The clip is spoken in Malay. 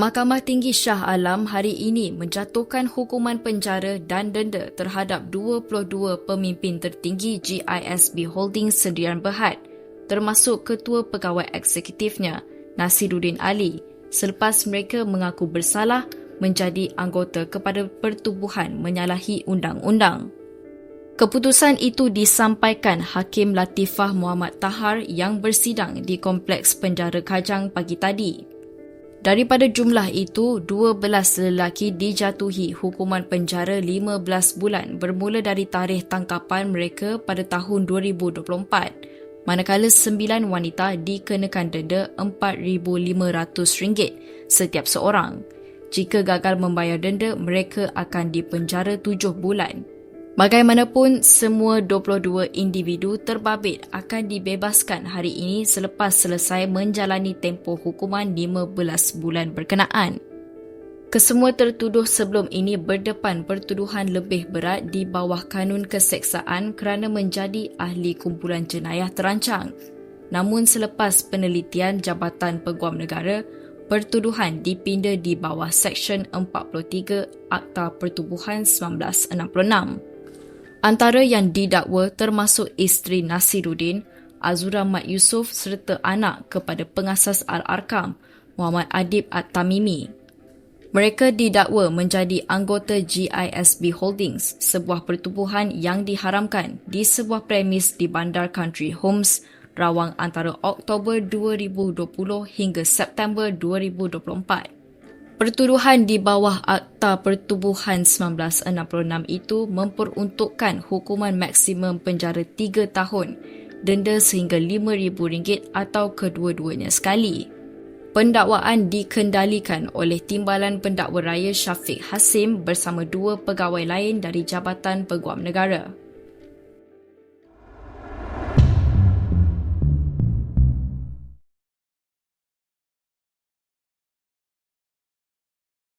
Mahkamah Tinggi Shah Alam hari ini menjatuhkan hukuman penjara dan denda terhadap 22 pemimpin tertinggi GISB Holdings Sendirian Berhad termasuk Ketua Pegawai Eksekutifnya Nasiruddin Ali selepas mereka mengaku bersalah menjadi anggota kepada pertubuhan menyalahi undang-undang. Keputusan itu disampaikan Hakim Latifah Muhammad Tahar yang bersidang di Kompleks Penjara Kajang pagi tadi. Daripada jumlah itu, 12 lelaki dijatuhi hukuman penjara 15 bulan bermula dari tarikh tangkapan mereka pada tahun 2024, manakala 9 wanita dikenakan denda RM4,500 setiap seorang. Jika gagal membayar denda, mereka akan dipenjara 7 bulan. Bagaimanapun, semua 22 individu terbabit akan dibebaskan hari ini selepas selesai menjalani tempoh hukuman 15 bulan berkenaan. Kesemua tertuduh sebelum ini berdepan pertuduhan lebih berat di bawah kanun keseksaan kerana menjadi ahli kumpulan jenayah terancang. Namun selepas penelitian Jabatan Peguam Negara, pertuduhan dipinda di bawah Seksyen 43 Akta Pertubuhan 1966. Antara yang didakwa termasuk isteri Nasiruddin, Azura Mat Yusof serta anak kepada pengasas Al-Arkam, Muhammad Adib At-Tamimi. Mereka didakwa menjadi anggota GISB Holdings, sebuah pertubuhan yang diharamkan di sebuah premis di Bandar Country Homes, Rawang antara Oktober 2020 hingga September 2024. Pertuduhan di bawah Akta Pertubuhan 1966 itu memperuntukkan hukuman maksimum penjara 3 tahun, denda sehingga RM5,000 atau kedua-duanya sekali. Pendakwaan dikendalikan oleh Timbalan Pendakwa Raya Syafiq Hasim bersama dua pegawai lain dari Jabatan Peguam Negara.